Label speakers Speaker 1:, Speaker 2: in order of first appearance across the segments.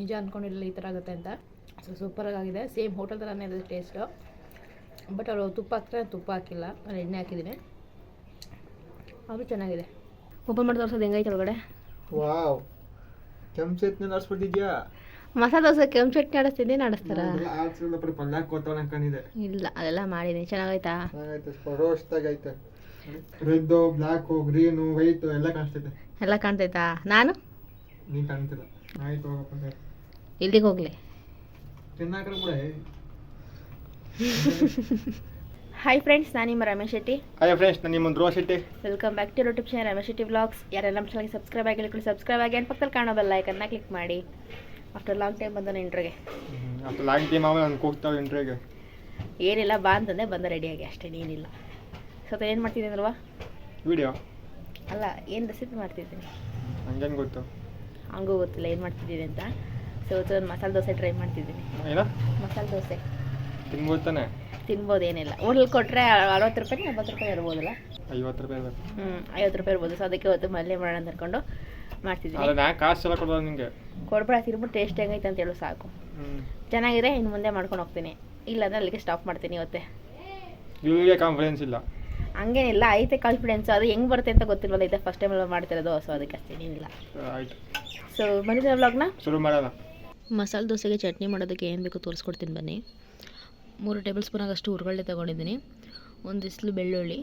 Speaker 1: ನಿಜ ಅಂದ್ಕೊಂಡಿರಲಿಲ್ಲ ಈ ಥರ ಆಗುತ್ತೆ ಅಂತ. ಸೊ ಸೂಪರಾಗಿ ಆಗಿದೆ ಸೇಮ್ ಹೋಟೆಲ್ ಥರನೇ ಇದೆ ಟೇಸ್ಟು ಬಟ್ ಅವರು ತುಪ್ಪ ಹಾಕ್ತಾರೆ ತುಪ್ಪ ಹಾಕಿಲ್ಲ. ನಾನು ಎಣ್ಣೆ ಹಾಕಿದ್ದೀನಿ. ಅದು ಚೆನ್ನಾಗಿದೆ. ಓಪನ್ ಮಾಡಿ ತೋರಿಸೋದು ಹೆಂಗೈತೆ ಒಳಗಡೆ?
Speaker 2: ವಾವ್ ಕೆಂಪು ಚಟ್ನಿ ನಡ್ಸ್ಬಿಟ್ಟಿದ್ಯಾ?
Speaker 1: ಮಸಾಲೆ ದೋಸೆ ಕೆಂಪು ಚಟ್ನಿ ಆಡಿಸ್ತಿದ್ದೆ
Speaker 2: ನಡೆಸ್ತಾರ
Speaker 1: ಇಲ್ಲ ಅದೆಲ್ಲ ಮಾಡಿದ್ದೀನಿ. ಚೆನ್ನಾಗೈತಾ
Speaker 2: ಫರೋಸ್ತಾಗೈತೆ ರೆಡ್ಡು ಬ್ಲ್ಯಾಕು ಗ್ರೀನು ವೈಟು ಎಲ್ಲ ಕಾಣಿಸ್ತೈತೆ
Speaker 1: ಎಲ್ಲ ಕಾಣ್ತೈತಾ? ನಾನು?
Speaker 2: ನೀ ಕಾಣ್ತಿಲ್ಲ. ಆಯ್ತು ಹೋಗಪ್ಪ ಅಂತ.
Speaker 1: ಇಲ್ಲಿಗೆ ಹೋಗ್ಲಿ ಹಾಯ್ ಫ್ರೆಂಡ್ಸ್ ನಾನು ನಿಮ್ಮ ರಮೇಶ್ ಶೆಟ್ಟಿ.
Speaker 2: ಹಾಯ್ ಫ್ರೆಂಡ್ಸ್ ನಾನು ನಿಮ್ಮ Dhruva Shetty.
Speaker 1: Welcome back to YouTube channel Ramesh Shetty vlogs ಯಾರೆಲ್ಲ ನಮ್ಮ ಚಾನಲ್ಗೆ ಸಬ್ಸ್ಕ್ರೈಬ್ ಆಗಿಲ್ಲ ಸಬ್ಸ್ಕ್ರೈಬ್ ಆಗಿ ಆ್ಯಂಡ್ ಪಕ್ಕದಲ್ಲಿ ಕಾಣೋ ಬೆಲ್ ಐಕನ್ನ ಕ್ಲಿಕ್ ಮಾಡಿ. ಆಫ್ಟರ್ ಲಾಂಗ್ ಟೈಮ್ ಬಂದ ಇಂಟ್ರಿಗೆ
Speaker 2: ಆಫ್ಟರ್ ಲಾಂಗ್ ಟೈಮ್ ಆಮೇಲೆ ನಾನು ಕೂಗ್ತಾವೆ ಇಂಟ್ರಿಗೆ
Speaker 1: ಏನಿಲ್ಲ ಬಾ ಅಂತಂದೆ ಬಂದ ರೆಡಿಯಾಗಿ ಅಷ್ಟೇ ಏನಿಲ್ಲ ಸೊ ಏನು ಮಾಡ್ತಿದ್ದೀನಿ ಅಲ್ವಾ
Speaker 2: ವಿಡಿಯೋ
Speaker 1: ಅಲ್ಲ ಏನು ರೆಸಿಪಿ ಮಾಡ್ತಿದ್ದೀನಿ
Speaker 2: ಹಂಗೇನು ಗೊತ್ತು?
Speaker 1: ಹಂಗೂ ಗೊತ್ತಿಲ್ಲ ಏನು ಮಾಡ್ತಿದ್ದೀನಿ ಅಂತ. ಸೊ ಇವತ್ತು ಮಸಾಲೆ ದೋಸೆ ಟ್ರೈ ಮಾಡ್ತಿದ್ದೀನಿ. ಮಸಾಲೆ ದೋಸೆ.
Speaker 2: ತಿನ್ಬೋದು ತಾನೆ?
Speaker 1: ತಿನ್ಬೋದು ಏನಿಲ್ಲ ಹೋಟ್ಲ್ ಕೊಟ್ಟರೆ ಅರವತ್ತು ರೂಪಾಯಿ ಎಂಬತ್ತು ರೂಪಾಯಿ ಇರ್ಬೋದಲ್ಲ?
Speaker 2: ಐವತ್ತು ರೂಪಾಯಿ
Speaker 1: ಹ್ಞೂ ಐವತ್ತು ರೂಪಾಯಿ ಇರ್ಬೋದು. ಸೊ ಅದಕ್ಕೆ ಇವತ್ತು ಮಲ್ಲೆ ಮಾಡೋಣ ಅಂತ ಅನ್ಕೊಂಡು ಮಾಡ್ತಿದ್ದೀನಿ
Speaker 2: ಕಾಸು ಎಲ್ಲ ಕೊಡೋದು ನಿಮಗೆ
Speaker 1: ಕೊಡ್ಬೇಡ ತಿರ್ಬಿಟ್ಟು ಟೇಸ್ಟ್ ಹೆಂಗೈತೆ ಅಂತ ಹೇಳು ಸಾಕು. ಚೆನ್ನಾಗಿದೆ ಇನ್ನು ಮುಂದೆ ಮಾಡ್ಕೊಂಡು ಹೋಗ್ತೀನಿ. ಇಲ್ಲಾಂದ್ರೆ ಅಲ್ಲಿಗೆ ಸ್ಟಾಪ್ ಮಾಡ್ತೀನಿ ಇವತ್ತೆ.
Speaker 2: ಇವ್ರಿಗೆ ಕಾನ್ಫಿಡೆನ್ಸ್ ಇಲ್ಲ.
Speaker 1: ಹಂಗೇನಿಲ್ಲ ಐತೆ ಕಾನ್ಫಿಡೆನ್ಸ್ ಅದು ಹೆಂಗೆ ಬರುತ್ತೆ ಅಂತ ಗೊತ್ತಿಲ್ವಲ್ಲ ಇದೆ ಫಸ್ಟ್ ಟೈಮ್ ಮಾಡ್ತಿರೋದು. ಸೊ ಅದಕ್ಕೆ ಅಷ್ಟೇ ಏನಿಲ್ಲ.
Speaker 2: ಆಯ್ತು.
Speaker 1: ಸೊ ಬಂದಿದ್ದ ವ್ಲಾಗ್ನ
Speaker 2: ಶುರು ಮಾಡೋಣ.
Speaker 1: ಮಸಾಲೆ ದೋಸೆಗೆ ಚಟ್ನಿ ಮಾಡೋದಕ್ಕೆ ಏನು ಬೇಕು ತೋರಿಸ್ಕೊಡ್ತೀನಿ ಬನ್ನಿ. ಮೂರು ಟೇಬಲ್ ಸ್ಪೂನ್ ಆಗಷ್ಟು ಹುರ್ಗಳ್ಳೆ ತೊಗೊಂಡಿದ್ದೀನಿ. ಒಂದು ಇಸ್ಲು ಬೆಳ್ಳುಳ್ಳಿ,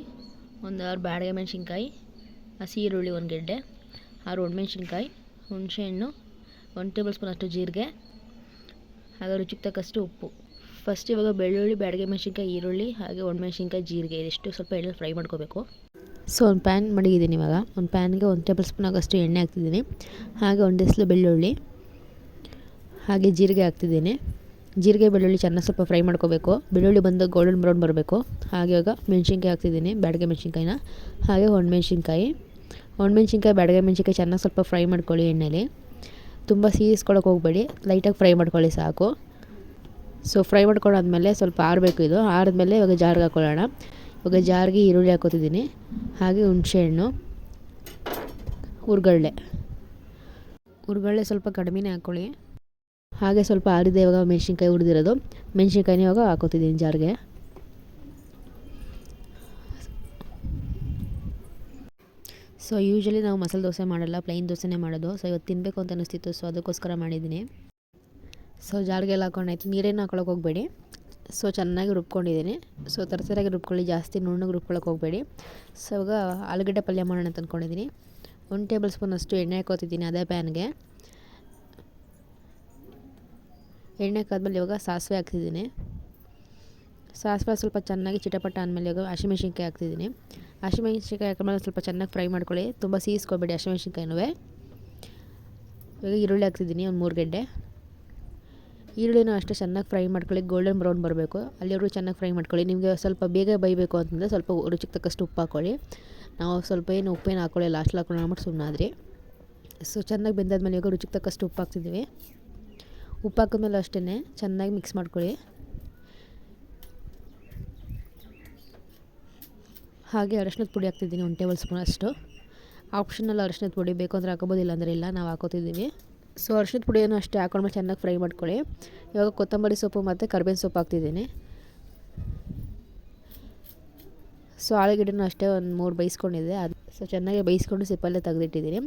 Speaker 1: ಒಂದು ಆರು ಬ್ಯಾಡಗೆ ಮೆಣಸಿನ್ಕಾಯಿ, ಹಸಿ ಈರುಳ್ಳಿ ಒಂದು ಗೆಡ್ಡೆ, ಆರು ಒಣಮೆಣ್ಸಿನ್ಕಾಯಿ ಹುಣಸೆಹಣ್ಣು ಒಂದು ಟೇಬಲ್ ಸ್ಪೂನ್ ಅಷ್ಟು ಜೀರಿಗೆ ಹಾಗೆ ರುಚಿಗೆ ತಕ್ಕಷ್ಟು ಉಪ್ಪು. ಫಸ್ಟ್ ಇವಾಗ ಬೆಳ್ಳುಳ್ಳಿ, ಬ್ಯಾಡಗೆ ಮೆಣಸಿನ್ಕಾಯಿ, ಈರುಳ್ಳಿ, ಹಾಗೆ ಒಣಮೆಣ್ಸಿನ್ಕಾಯಿ, ಜೀರಿಗೆ, ಇದಿಷ್ಟು ಸ್ವಲ್ಪ ಎಣ್ಣೆ ಫ್ರೈ ಮಾಡ್ಕೋಬೇಕು. ಸೊ ಒಂದು ಪ್ಯಾನ್ ಮಡಗಿದ್ದೀನಿ ಇವಾಗ. ಒಂದು ಪ್ಯಾನ್ಗೆ ಒಂದು ಟೇಬಲ್ ಸ್ಪೂನ್ ಆಗಷ್ಟು ಎಣ್ಣೆ ಹಾಕ್ತಿದ್ದೀನಿ. ಹಾಗೆ ಒಂದು ಇಸ್ಲು ಬೆಳ್ಳುಳ್ಳಿ ಹಾಗೆ ಜೀರಿಗೆ ಹಾಕ್ತಿದ್ದೀನಿ. ಜೀರಿಗೆ, ಬೆಳ್ಳುಳ್ಳಿ ಚೆನ್ನಾಗಿ ಸ್ವಲ್ಪ ಫ್ರೈ ಮಾಡ್ಕೋಬೇಕು. ಬೆಳ್ಳುಳ್ಳಿ ಬಂದು ಗೋಲ್ಡನ್ ಬ್ರೌನ್ ಬರಬೇಕು. ಹಾಗೆ ಇವಾಗ ಮೆಣಸಿನ್ಕಾಯಿ ಹಾಕ್ತಿದ್ದೀನಿ, ಬ್ಯಾಡಗೆ ಮೆಣಸಿನ್ಕಾಯಿನ. ಹಾಗೆ ಒಣಮೆಣ್ಸಿನ್ಕಾಯಿ ಒಣಮೆಣ್ಸಿನ್ಕಾಯಿ ಬ್ಯಾಡಗೆ ಮೆಣಸಿನ್ಕಾಯಿ ಚೆನ್ನಾಗಿ ಸ್ವಲ್ಪ ಫ್ರೈ ಮಾಡ್ಕೊಳ್ಳಿ ಎಣ್ಣೆಲಿ. ತುಂಬ ಸೀರಿಸ್ಕೊಳಕ್ಕೆ ಹೋಗಬೇಡಿ. ಲೈಟಾಗಿ ಫ್ರೈ ಮಾಡ್ಕೊಳ್ಳಿ ಸಾಕು. ಸೊ ಫ್ರೈ ಮಾಡ್ಕೊಂಡಾದ್ಮೇಲೆ ಸ್ವಲ್ಪ ಆರಬೇಕು ಇದು. ಆರಿದ್ಮೇಲೆ ಇವಾಗ ಜಾರ್ಗೆ ಹಾಕ್ಕೊಳ್ಳೋಣ ಇವಾಗ ಜಾರ್ಗೆ ಈರುಳ್ಳಿ ಹಾಕೋತಿದ್ದೀನಿ. ಹಾಗೆ ಹುಣಸೆಹಣ್ಣು. ಹುರ್ಗಳ್ಳೆ ಹುರ್ಗಳ್ಳೆ ಸ್ವಲ್ಪ ಕಡಿಮೆನೇ ಹಾಕ್ಕೊಳ್ಳಿ ಹಾಗೆ ಸ್ವಲ್ಪ ಆರಿದೆ ಇವಾಗ ಮೆಣಸಿನ್ಕಾಯಿ ಹುರಿದಿರೋದು. ಮೆಣಸಿನ್ಕಾಯಿನ ಇವಾಗ ಹಾಕೋತಿದ್ದೀನಿ ಜಾರ್ಗೆ. ಸೊ ಯೂಶ್ವಲಿ ನಾವು ಮಸಾಲೆ ದೋಸೆ ಮಾಡಲ್ಲ ಪ್ಲೈನ್ ದೋಸೆನೇ ಮಾಡೋದು. ಸೊ ಇವತ್ತು ತಿನ್ನಬೇಕು ಅಂತ ಅನಿಸ್ತಿತ್ತು ಸೊ ಅದಕ್ಕೋಸ್ಕರ ಮಾಡಿದ್ದೀನಿ. ಸೊ ಜಾರ್ಗೆಲ್ಲ ಹಾಕೊಂಡಾಯ್ತು ನೀರೇನು ಹಾಕೊಳಕ್ಕೆ ಹೋಗಬೇಡಿ. ಸೊ ಚೆನ್ನಾಗಿ ರುಬ್ಕೊಂಡಿದ್ದೀನಿ. ಸೊ ತರತರಾಗಿ ರುಬ್ಕೊಳ್ಳಿ, ಜಾಸ್ತಿ ನುಣ್ಣಗೆ ರುಬ್ಕೊಳಕ್ಕೆ ಹೋಗಬೇಡಿ. ಸೊ ಇವಾಗ ಆಲೂಗಡ್ಡೆ ಪಲ್ಯ ಮಾಡೋಣ ಅಂತ ಅಂದ್ಕೊಂಡಿದ್ದೀನಿ ಒಂದು ಟೇಬಲ್ ಸ್ಪೂನ್ ಅಷ್ಟು ಎಣ್ಣೆ ಹಾಕೋತಿದ್ದೀನಿ, ಅದೇ ಪ್ಯಾನ್ಗೆ ಎಣ್ಣೆ ಹಾಕಾದ್ಮೇಲೆ ಇವಾಗ ಸಾಸಿವೆ ಹಾಕ್ತಿದ್ದೀನಿ. ಸಾಸಿವೆ ಸ್ವಲ್ಪ ಚೆನ್ನಾಗಿ ಚಿಟಪಟ ಆದಮೇಲೆ ಇವಾಗ ಹಸಿಮೆಣ್ಸಿನ್ಕಾಯಿ ಹಾಕ್ತಿದ್ದೀನಿ. ಹಸಿಮೆಣ್ಸಿನ್ಕಾಯಿ ಹಾಕಿದ್ಮೇಲೆ ಸ್ವಲ್ಪ ಚೆನ್ನಾಗಿ ಫ್ರೈ ಮಾಡ್ಕೊಳ್ಳಿ. ತುಂಬ ಸೀಸ್ಕೊಬೇಡಿ ಹಸಿಮೆಣ್ಸಿನ್ಕಾಯಿನೂ ಇವಾಗ ಈರುಳ್ಳಿ ಹಾಕ್ತಿದ್ದೀನಿ, ಒಂದು ಮೂರು ಗಡ್ಡೆ. ಈರುಳ್ಳಿನೂ ಅಷ್ಟೇ ಚೆನ್ನಾಗಿ ಫ್ರೈ ಮಾಡ್ಕೊಳ್ಳಿ. ಗೋಲ್ಡನ್ ಬ್ರೌನ್ ಬರಬೇಕು. ಅಲ್ಲಿವರೆಗೂ ಚೆನ್ನಾಗಿ ಫ್ರೈ ಮಾಡ್ಕೊಳ್ಳಿ. ನಿಮಗೆ ಸ್ವಲ್ಪ ಬೇಗ ಬೈಬೇಕು ಅಂತಂದರೆ ಸ್ವಲ್ಪ ರುಚಿಗೆ ತಕ್ಕಷ್ಟು ಉಪ್ಪು ಹಾಕ್ಕೊಳ್ಳಿ ನಾವು ಸ್ವಲ್ಪ ಏನು ಉಪ್ಪೇನು ಹಾಕ್ಕೊಳ್ಳಿ ಲಾಸ್ಟ್ ಹಾಕೊಳ್ಳೋಣ ಅಂದ್ಬಿಟ್ಟು ಸುಮ್ಮನಾದ್ರಿ ಸೊ ಚೆನ್ನಾಗಿ ಬೆಂದಾದ್ಮೇಲೆ ಇವಾಗ ರುಚಿಗೆ ತಕ್ಕಷ್ಟು ಉಪ್ಪು ಹಾಕ್ತಿದ್ದೀವಿ. ಉಪ್ಪು ಹಾಕಿದ್ಮೇಲೆ ಅಷ್ಟೇ ಚೆನ್ನಾಗಿ ಮಿಕ್ಸ್ ಮಾಡ್ಕೊಳ್ಳಿ. ಹಾಗೆ ಅರಶಿನದ ಪುಡಿ ಹಾಕ್ತಿದ್ದೀನಿ, ಒಂದು ಟೇಬಲ್ ಸ್ಪೂನ್ ಅಷ್ಟು. ಆಪ್ಷನಲ್ಲಿ ಅರಶಿನದ ಪುಡಿ ಬೇಕು ಅಂದರೆ ಹಾಕೋಬೋದಿಲ್ಲ ಅಂದರೆ ಇಲ್ಲ, ನಾವು ಹಾಕೋತಿದ್ದೀವಿ. ಸೊ ಅರಶಿನದ ಪುಡಿಯನ್ನು ಅಷ್ಟೇ ಹಾಕೊಂಡ್ಮೇಲೆ ಚೆನ್ನಾಗಿ ಫ್ರೈ ಮಾಡ್ಕೊಳ್ಳಿ. ಇವಾಗ ಕೊತ್ತಂಬರಿ ಸೊಪ್ಪು ಮತ್ತು ಕರ್ಬೇವಿನ ಸೊಪ್ಪು ಹಾಕ್ತಿದ್ದೀನಿ. ಸೊ ಆಲೂಗಡ್ಡೆನೂ ಅಷ್ಟೇ ಒಂದು ಮೂರು ಬೇಯಿಸ್ಕೊಂಡಿದ್ದೆ. ಅದು ಸೊ ಚೆನ್ನಾಗಿ ಬೇಯಿಸ್ಕೊಂಡು ಸಿಪ್ಪಲ್ಲೇ ತೆಗೆದಿಟ್ಟಿದ್ದೀನಿ.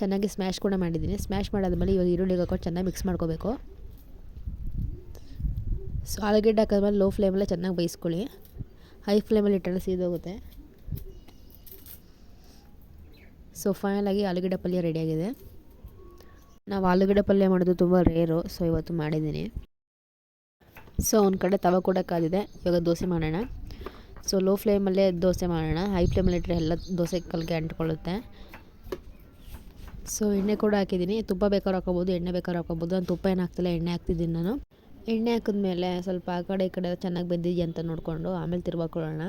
Speaker 1: ಚೆನ್ನಾಗಿ ಸ್ಮ್ಯಾಶ್ ಕೂಡ ಮಾಡಿದ್ದೀನಿ. ಸ್ಮ್ಯಾಶ್ ಮಾಡಾದ್ಮೇಲೆ ಇವಾಗ ಈರುಳ್ಳಿಗೆ ಹಾಕೊಂಡು ಚೆನ್ನಾಗಿ ಮಿಕ್ಸ್ ಮಾಡ್ಕೋಬೇಕು. ಸೊ ಆಲೂಗಡ್ಡೆ ಹಾಕಿದ್ಮೇಲೆ ಲೋ ಫ್ಲೇಮಲ್ಲೇ ಚೆನ್ನಾಗಿ ಬೇಯಿಸ್ಕೊಳ್ಳಿ. ಹೈ ಫ್ಲೇಮಲ್ಲಿ ಇಟ್ಟರೆ ಸೀದೋಗುತ್ತೆ ಸೊ ಫೈನಲಾಗಿ ಆಲೂಗಡ್ಡೆ ಪಲ್ಯ ರೆಡಿಯಾಗಿದೆ ನಾವು ಆಲೂಗಡ್ಡೆ ಪಲ್ಯ ಮಾಡೋದು ತುಂಬ ರೇರು ಸೊ ಇವತ್ತು ಮಾಡಿದ್ದೀನಿ. ಸೊ ಒಂದು ಕಡೆ ತವ ಕೂಡ ಕಾದಿದೆ. ಇವಾಗ ದೋಸೆ ಮಾಡೋಣ. ಸೊ ಲೋ ಫ್ಲೇಮಲ್ಲೇ ದೋಸೆ ಮಾಡೋಣ. ಹೈ ಫ್ಲೇಮಲ್ಲಿ ಇಟ್ಟರೆ ಎಲ್ಲ ದೋಸೆ ಕಲ್ಗೆ ಅಂಟ್ಕೊಳ್ಳುತ್ತೆ. ಸೊ ಎಣ್ಣೆ ಕೂಡ ಹಾಕಿದ್ದೀನಿ. ತುಪ್ಪ ಬೇಕಾದ್ರೂ ಹಾಕೋಬೋದು ಎಣ್ಣೆ ಬೇಕಾದ್ರೂ ಹಾಕೋಬೋದು ನಾನು ತುಪ್ಪ ಏನು ಹಾಕ್ತಿಲ್ಲ, ಎಣ್ಣೆ ಹಾಕ್ತಿದ್ದೀನಿ ನಾನು. ಎಣ್ಣೆ ಹಾಕಿದ್ಮೇಲೆ ಸ್ವಲ್ಪ ಆ ಕಡೆ ಈ ಕಡೆ ಚೆನ್ನಾಗಿ ಬೆಂದಿದೆಯಾ ಅಂತ ನೋಡಿಕೊಂಡು ಆಮೇಲೆ ತಿರ್ವಾಕೊಳ್ಳೋಣ.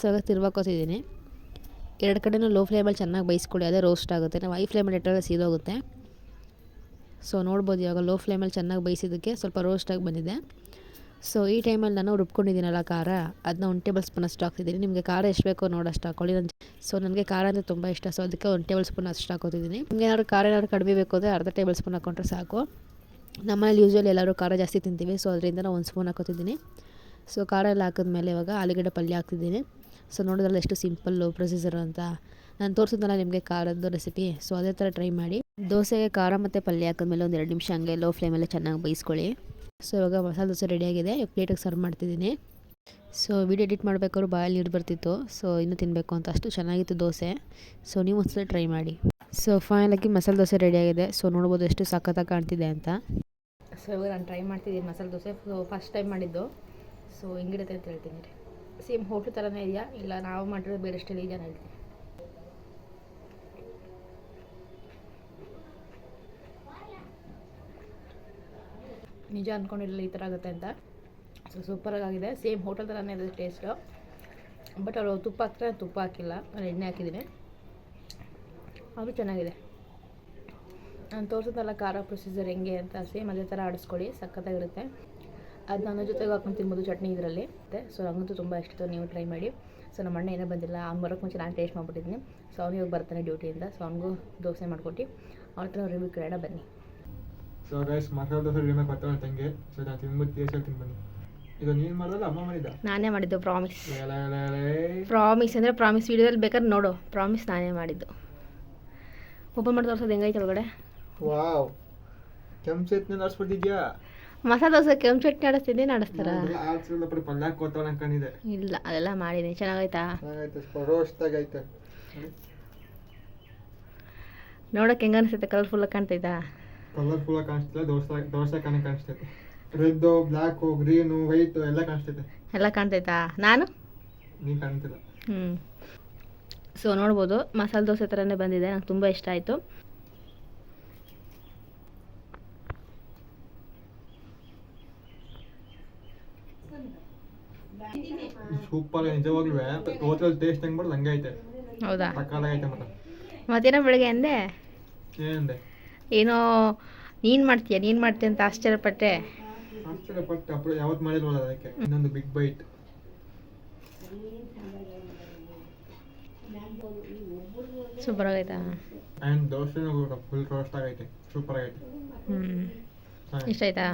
Speaker 1: ಇವಾಗ ತಿರ್ವಾಕೋತಿದ್ದೀನಿ. ಎರಡು ಕಡೆನೂ ಲೋ ಫ್ಲೇಮಲ್ಲಿ ಚೆನ್ನಾಗಿ ಬೈಸ್ಕೊಳ್ಳಿ ಅದೇ ರೋಸ್ಟ್ ಆಗುತ್ತೆ. ನಾವು ಹೈ ಫ್ಲೇಮಲ್ಲಿ ಇಟ್ಟರೆ ಸೀದೋಗುತ್ತೆ. ಸೊ, ನೋಡ್ಬೋದು ಇವಾಗ ಲೋ ಫ್ಲೇಮಲ್ಲಿ ಚೆನ್ನಾಗಿ ಬೇಯಿಸಿದ್ದಕ್ಕೆ ಸ್ವಲ್ಪ ರೋಸ್ಟಾಗಿ ಬಂದಿದೆ.
Speaker 3: ಸೊ ಈ ಟೈಮಲ್ಲಿ ನಾನು ರುಬ್ಕೊಂಡಿದ್ದೀನಲ್ಲ ಖಾರ ಅದನ್ನ ಒಂದು ಟೇಬಲ್ ಸ್ಪೂನ್ ಅಷ್ಟು ಹಾಕ್ತಿದ್ದೀನಿ. ನಿಮಗೆ ಖಾರ ಎಷ್ಟು ಬೇಕೋ ನೋಡಿ ಅಷ್ಟು ಹಾಕೊಳ್ಳಿ. ನನ್ನ ಸೊ ನನಗೆ ಖಾರ ಅಂದರೆ ತುಂಬ ಇಷ್ಟ. ಸೊ ಅದಕ್ಕೆ ಒಂದು ಟೇಬಲ್ ಸ್ಪೂನ್ ಅಷ್ಟು ಹಾಕೋತಿದ್ದೀನಿ. ನಿಮ್ಗೆ ಏನಾದ್ರು ಖಾರ ಏನಾದ್ರು ಕಡಿಮೆ ಬೇಕು ಅಂದರೆ ಅರ್ಧ ಟೇಬಲ್ ಸ್ಪೂನ್ ಹಾಕೊಂಡ್ರೆ ಸಾಕು. ನಮ್ಮಲ್ಲಿ ಯೂಶ್ವಲಿ ಎಲ್ಲರೂ ಖಾರ ಜಾಸ್ತಿ ತಿಂತೀವಿ. ಸೊ ಅದರಿಂದ ನಾನು ಒಂದು ಸ್ಪೂನ್ ಹಾಕೋತಿದ್ದೀನಿ. ಸೊ ಖಾರ ಎಲ್ಲ ಹಾಕಿದ್ಮೇಲೆ ಇವಾಗ ಆಲೂಗಡ್ಡೆ ಪಲ್ಯ ಹಾಕ್ತಿದ್ದೀನಿ. ಸೊ ನೋಡಿದ್ರಲ್ಲ ಎಷ್ಟು ಸಿಂಪಲ್ಲು ಪ್ರೊಸೀಜರ್ ಅಂತ. ನಾನು ತೋರಿಸಿದ್ನಲ್ಲ ನಿಮಗೆ ಖಾರದ್ದು ರೆಸಿಪಿ ಸೊ ಅದೇ ಥರ ಟ್ರೈ ಮಾಡಿ. ದೋಸೆಗೆ ಖಾರ ಮತ್ತು ಪಲ್ಯ ಹಾಕಿದ್ಮೇಲೆ ಒಂದು ಎರಡು ನಿಮಿಷ ಹಂಗೆ ಲೋ ಫ್ಲೇಮಲ್ಲೇ ಚೆನ್ನಾಗಿ ಬೇಯಿಸ್ಕೊಳ್ಳಿ. ಸೊ ಇವಾಗ ಮಸಾಲೆ ದೋಸೆ ರೆಡಿಯಾಗಿದೆ ಪ್ಲೇಟಿಗೆ ಸರ್ವ್ ಮಾಡ್ತಿದ್ದೀನಿ. ಸೊ ವಿಡಿಯೋ ಎಡಿಟ್ ಮಾಡಬೇಕಾದ್ರೂ ಬಾಯಲ್ಲಿ ನೀರು ಬರ್ತಿತ್ತು. ಸೊ ಇನ್ನೂ ತಿನ್ನಬೇಕು ಅಂತ. ಅಷ್ಟು ಚೆನ್ನಾಗಿತ್ತು ದೋಸೆ. ಸೊ ನೀವು ಒಂದ್ಸಲ ಟ್ರೈ ಮಾಡಿ. ಸೊ ಫೈನಲಾಗಿ ಮಸಾಲೆ ದೋಸೆ ರೆಡಿಯಾಗಿದೆ ಸೊ ನೋಡ್ಬೋದು ಎಷ್ಟು ಸಖತ್ತಾಗಿ ಕಾಣ್ತಿದೆ ಅಂತ. ಸೊ ಇವಾಗ ನಾನು ಟ್ರೈ ಮಾಡ್ತಿದ್ದೀನಿ masala dosa. So first time ಮಾಡಿದ್ದು. ಸೊ ಹೆಂಗಿರುತ್ತೆ ಅಂತ ಹೇಳ್ತೀನಿ ರೀ. ಸೇಮ್ ಹೋಟ್ಲು ಥರನೇ ಇದೆಯಾ? ಇಲ್ಲ ನಾವು ಮಾಡಿರೋದು ಬೇರೆ ಸ್ಟೈಲ್ ಇದೆಯಾ ಹೇಳ್ತೀನಿ. ನಿಜ ಅಂದ್ಕೊಂಡಿರಲಿಲ್ಲ ಈ ಥರ ಆಗುತ್ತೆ ಅಂತ. ಸೊ ಸೂಪರಾಗಿ ಆಗಿದೆ ಸೇಮ್ ಹೋಟೆಲ್ ಥರನೇ ಇದೆ ಟೇಸ್ಟು ಬಟ್ ಅವರು ತುಪ್ಪ ಹಾಕ್ತಾರೆ, ತುಪ್ಪ ಹಾಕಿಲ್ಲ. ನಾನು ಎಣ್ಣೆ ಹಾಕಿದ್ದೀನಿ. ಅದು ಚೆನ್ನಾಗಿದೆ. ನಾನು ತೋರಿಸೋದಲ್ಲ ಖಾರ ಪ್ರೊಸೀಜರ್ ಹೆಂಗೆ ಅಂತ. ಸೇಮ್ ಅದೇ ಥರ ಆಡಿಸ್ಕೊಳ್ಳಿ ಸಖತ್ತಾಗಿರುತ್ತೆ ಅದು ನನ್ನ ಜೊತೆಗೆ ಹಾಕೊಂಡು ತಿನ್ಬೋದು ಚಟ್ನಿ ಇದರಲ್ಲಿ. ಮತ್ತೆ ಸೊ ನನಗಂತೂ ತುಂಬ ಇಷ್ಟ ನೀವು ಟ್ರೈ ಮಾಡಿ. ಸೊ ನಮ್ಮ ಅಣ್ಣ ಏನೂ ಬಂದಿಲ್ಲ. ಅವ್ನು ಬರೋಕ್ಕೆ ಮುಂಚೆ ನಾನು ಟೇಸ್ಟ್ ಮಾಡಿಬಿಟ್ಟಿದ್ದೀನಿ. ಸೊ ಅವ್ನಿಗೆ ಬರ್ತಾನೆ ಡ್ಯೂಟಿಯಿಂದ ಸೊ ಅವ್ನಿಗೂ ದೋಸೆ ಮಾಡಿಕೊಟ್ಟು. ಅವ್ರ ಹತ್ರ ರಿವ್ಯೂ ಕೇಳೋಣ ಬನ್ನಿ.
Speaker 2: So guys masala dosa remake ಬರ್ತಾವೆ ತಂಗೆ ಸೊ ನಾನು ತಿನ್ಬಿಟ್ಟು ಟೇಸ್ಟ್ ಹೇಳ್ತೀನಿ ಬನ್ನಿ ಇದು ನೀನು ಮಾಡಿದ್ರೆ ಅಮ್ಮ ಮಾಡಿದ್ದ?
Speaker 3: ನಾನೇ ಮಾಡಿದ್ದು ಪ್ರಾಮಿಸ್. ಪ್ರಾಮಿಸ್ ಅಂದರೆ ಪ್ರಾಮಿಸ್ ವಿಡಿಯೋದಲ್ಲಿ ಬೇಕಾದ್ರೆ ನೋಡು. ಪ್ರಾಮಿಸ್ ನಾನೇ ಮಾಡಿದ್ದು. ಓಪನ್ ಮಾಡಿ ತೋರ್ಸೋದು ಹೆಂಗೈತೆ ಒಳಗಡೆ?
Speaker 2: ವಾವ್ ಕೆಂಪು ಚಟ್ನಿ ನಡೆಸ್ಬಿಟ್ಟಿದ್ಯಾ?
Speaker 3: ಮಸಾಲೆ ದೋಸೆ ಕೆಂಪು ಚಟ್ನಿ ಆಡಿಸ್ತಿದ್ದೆ ನಡೆಸ್ತಾರ? ಇಲ್ಲ ಅದೆಲ್ಲ ಮಾಡಿದ್ದೀನಿ. ಚೆನ್ನಾಗೈತಾ
Speaker 2: ನೋಡಕ್ಕೆ ಹೆಂಗ
Speaker 3: ನೋಡೋಕೆ ಹೆಂಗೆ ಅನಿಸುತ್ತೆ ಕಲರ್ಫುಲ್ ಕಾಣ್ತೈತಾ
Speaker 2: ಕಲರ್ಫುಲ್ ಆಗಿ ಕಾಣಿಸ್ತಿಲ್ಲ ದೋಸೆ ದೋಸೆ ಕಣ ಕಾಣಿಸ್ತೈತೆ ರೆಡ್ ಬ್ಲ್ಯಾಕ್ ಗ್ರೀನ್ ವೈಟ್ ಎಲ್ಲ ಕಾಣಿಸ್ತೈತೆ
Speaker 3: ಎಲ್ಲ ಕಾಣ್ತೈತಾ? ನಾನು?
Speaker 2: ನೀ ಕಾಣ್ತಿಲ್ಲ.
Speaker 3: ಹ್ಮ್. ಸೊ ನೋಡ್ಬೋದು ಮಸಾಲೆ ದೋಸೆ ತರನೇ ಬಂದಿದೆ ನಂಗೆ ತುಂಬಾ ಇಷ್ಟ ಆಯ್ತು.
Speaker 2: ಸೂಪರ್ ನಿಜವಾಗ್ಲೂ ಹೋಟೆಲ್ ಟೇಸ್ಟ್ ಹೆಂಗ್ ಬರೋದು ಹಂಗೆ ಐತೆ.
Speaker 3: ಹೌದಾ?
Speaker 2: ಸಕ್ಕತ್ತಾಗೈತೆ ಮತ್ತೆ
Speaker 3: ಮತ್ತೇನೋ ಬೆಳಗ್ಗೆ ಅಂದೆ?
Speaker 2: ಏನಂದೆ
Speaker 3: ಏನೋ ನೀನು ಮಾಡ್ತೀಯ ನೀನು ಮಾಡ್ತೀಯ ಅಂತ ಆಶ್ಚರ್ಯಪಟ್ಟೆ.
Speaker 2: ಆಶ್ಚರ್ಯಪಟ್ಟೆ ಅಪ್ಪ ಯಾವತ್ತು ಮಾಡಿಲ್ವಲ್ಲ ಅದಕ್ಕೆ. ಇನ್ನೊಂದು ಬಿಗ್ ಬೈಟ್
Speaker 3: ಸೂಪರ್ ಆಗೈತಾ
Speaker 2: ಆ್ಯಂಡ್ ದೋಸೆನೂ ಫುಲ್ ರೋಸ್ಟ್ ಆಗೈತೆ. ಸೂಪರ್ ಆಗೈತೆ.
Speaker 3: ಹ್ಞೂ. ಇಷ್ಟ ಆಯ್ತಾ.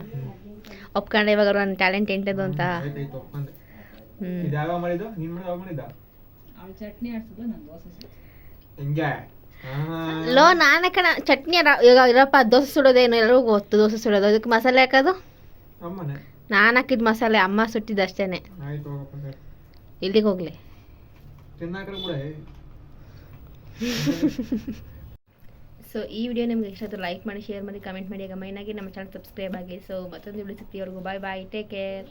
Speaker 3: ಒಪ್ಕೊಂಡೆ ಇವಾಗ ನನ್ನ ಟ್ಯಾಲೆಂಟ್ ಎಂಟದು ಅಂತ.
Speaker 2: ಆಯ್ತು, ಆಯ್ತು, ಒಪ್ಕೊಂಡೆ.
Speaker 3: ಹ್ಞೂ
Speaker 2: ಇದು ಯಾವಾಗ ಮಾಡಿದ್ದು? ಚಟ್ನಿ ಮಾಡಿ ನಾನು ದೋಸೆ. ಹೆಂಗೆ
Speaker 3: ಲೋ ನಾನೇ ಕಣ ಚಟ್ನಿ ಈಗ ಇರಪ್ಪ ದೋಸೆ ಸುಡೋದೇನು ಎಲ್ಲರಿಗೂ ಗೊತ್ತು ದೋಸೆ ಸುಡೋದು. ಅದಕ್ಕೆ ಮಸಾಲೆ ಹಾಕೋದು? ನಾನು ಹಾಕಿದ ಮಸಾಲೆ ಅಮ್ಮ ಸುಟ್ಟಿದ್ದು ಅಷ್ಟೇನೆ. ಇಲ್ಲಿಗೆ ಹೋಗ್ಲಿ. ಸೊ ಈ ವಿಡಿಯೋ ನಿಮ್ಗೆ ಇಷ್ಟ ಲೈಕ್ ಮಾಡಿ ಶೇರ್ ಮಾಡಿ ಕಮೆಂಟ್ ಮಾಡಿ ಈಗ ಮೈನಾಗಿ ನಮ್ಮ ಚಾನಲ್ ಸಬ್ಸ್ಕ್ರೈಬ್ ಆಗಿ. ಸೊ ಮತ್ತೊಂದು ವಿಡಿಯೋ ಸಿಗ್ತೀವರೆಗೂ ಬಾಯ್ ಬಾಯ್ ಟೇಕ್ ಕೇರ್